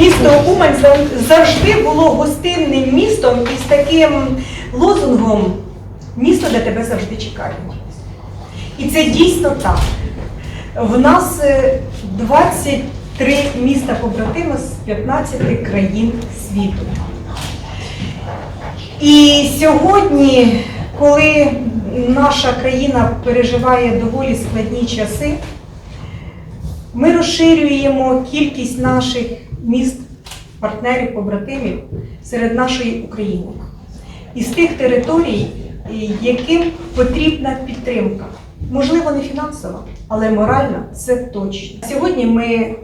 Місто Умань завжди було гостинним містом із таким лозунгом місто, де тебе завжди чекають. І це дійсно так. В нас е, 23 міста побратими з 15 країн світу. І сьогодні, коли наша країна переживає доволі складні часи, ми розширюємо кількість наших міст, партнерів, побратимів серед нашої України. Із тих територій, яким потрібна підтримка. Можливо, не фінансова, але моральна це точно. Сьогодні ми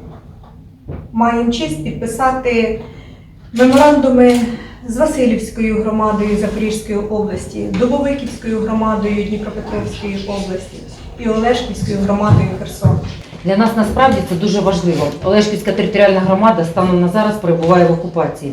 маємо честь підписати меморандуми з Васильівською громадою Запорізької області, Дубовиківською громадою Дніпропетровської області і Олешківською громадою Херсону. Для нас насправді це дуже важливо. Олешківська територіальна громада станом на зараз перебуває в окупації.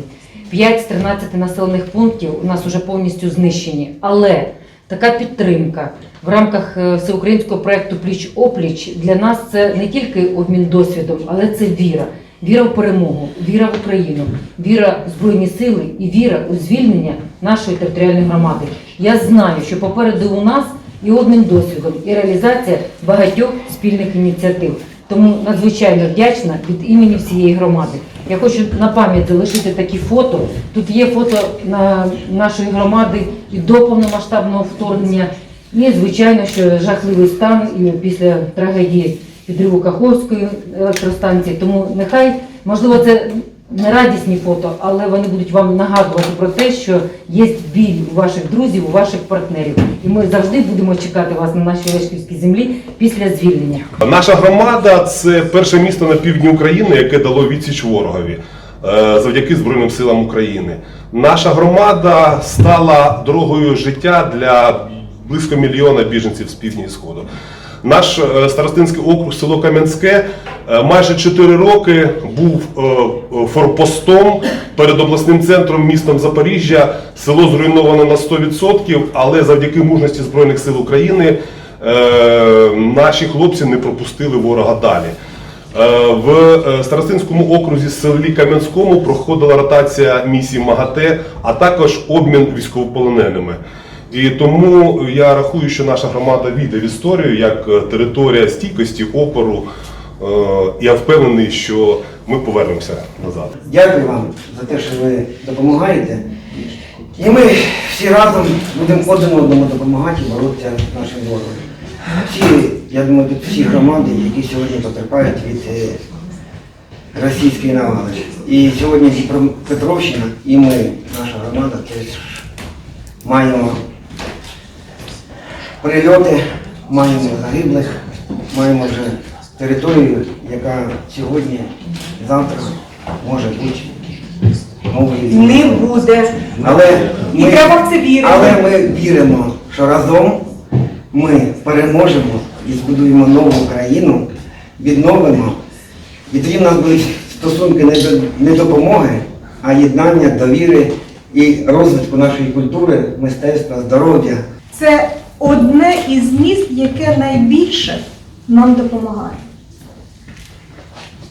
5 з 13 населених пунктів у нас вже повністю знищені. Але така підтримка в рамках е, всеукраїнського проєкту Пліч опліч для нас це не тільки обмін досвідом, але це віра. Віра в перемогу, віра в Україну, віра в Збройні сили і віра у звільнення нашої територіальної громади. Я знаю, що попереду у нас і обмін досвідом, і реалізація багатьох спільних ініціатив. Тому надзвичайно вдячна від імені всієї громади. Я хочу на пам'ять залишити такі фото. Тут є фото на нашої громади і до повномасштабного вторгнення. І, звичайно, що жахливий стан і після трагедії підриву Каховської електростанції. Тому нехай, можливо, це не радісні фото, але вони будуть вам нагадувати про те, що є біль у ваших друзів, у ваших партнерів. І ми завжди будемо чекати вас на нашій Лешківській землі після звільнення. Наша громада це перше місто на півдні України, яке дало відсіч ворогові е, завдяки Збройним силам України. Наша громада стала дорогою життя для близько мільйона біженців з півдня і сходу. Наш е, старостинський округ село Кам'янське е, майже 4 роки був е, форпостом перед обласним центром містом Запоріжжя. Село зруйновано на 100%, але завдяки мужності Збройних сил України наші хлопці не пропустили ворога далі. В Старостинському окрузі селі Кам'янському проходила ротація місії МАГАТЕ, а також обмін військовополоненими. І тому я рахую, що наша громада війде в історію як е, територія стійкості, опору. Е, Я впевнений, що ми повернемося назад. Дякую вам за те, що ви допомагаєте. І ми всі разом будемо один одному допомагати і боротися з нашим ворогом. Всі, я думаю, тут всі громади, які сьогодні потерпають від е, російської навали. І сьогодні Дніпропетровщина і ми, наша громада, теж маємо прильоти, маємо загиблих, маємо вже територію, яка сьогодні, завтра може бути новою. Не буде. Але І треба в це вірити. Але ми віримо, що разом ми переможемо і збудуємо нову країну, відновимо. І тоді в нас будуть стосунки не, до, не допомоги, а єднання, довіри і розвитку нашої культури, мистецтва, здоров'я. Це одне із міст, яке найбільше нам допомагає.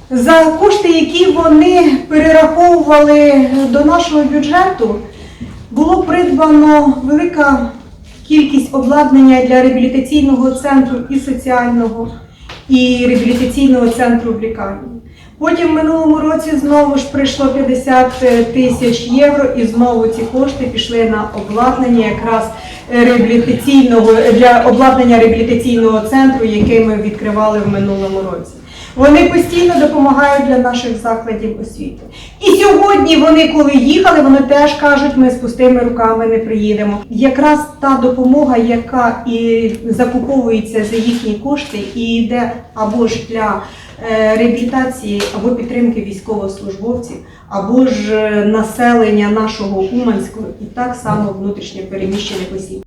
За кошти, які вони перераховували до нашого бюджету, було придбано велика кількість обладнання для реабілітаційного центру і соціального, і реабілітаційного центру в лікарні. Потім в минулому році знову ж прийшло 50 тисяч євро, і знову ці кошти пішли на обладнання якраз реабілітаційного для обладнання реабілітаційного центру, який ми відкривали в минулому році. Вони постійно допомагають для наших закладів освіти. І сьогодні вони, коли їхали, вони теж кажуть, ми з пустими руками не приїдемо. Якраз та допомога, яка і закуповується за їхні кошти, і йде або ж для е, реабілітації, або підтримки військовослужбовців, або ж е, населення нашого Уманського, і так само внутрішньо переміщених осіб.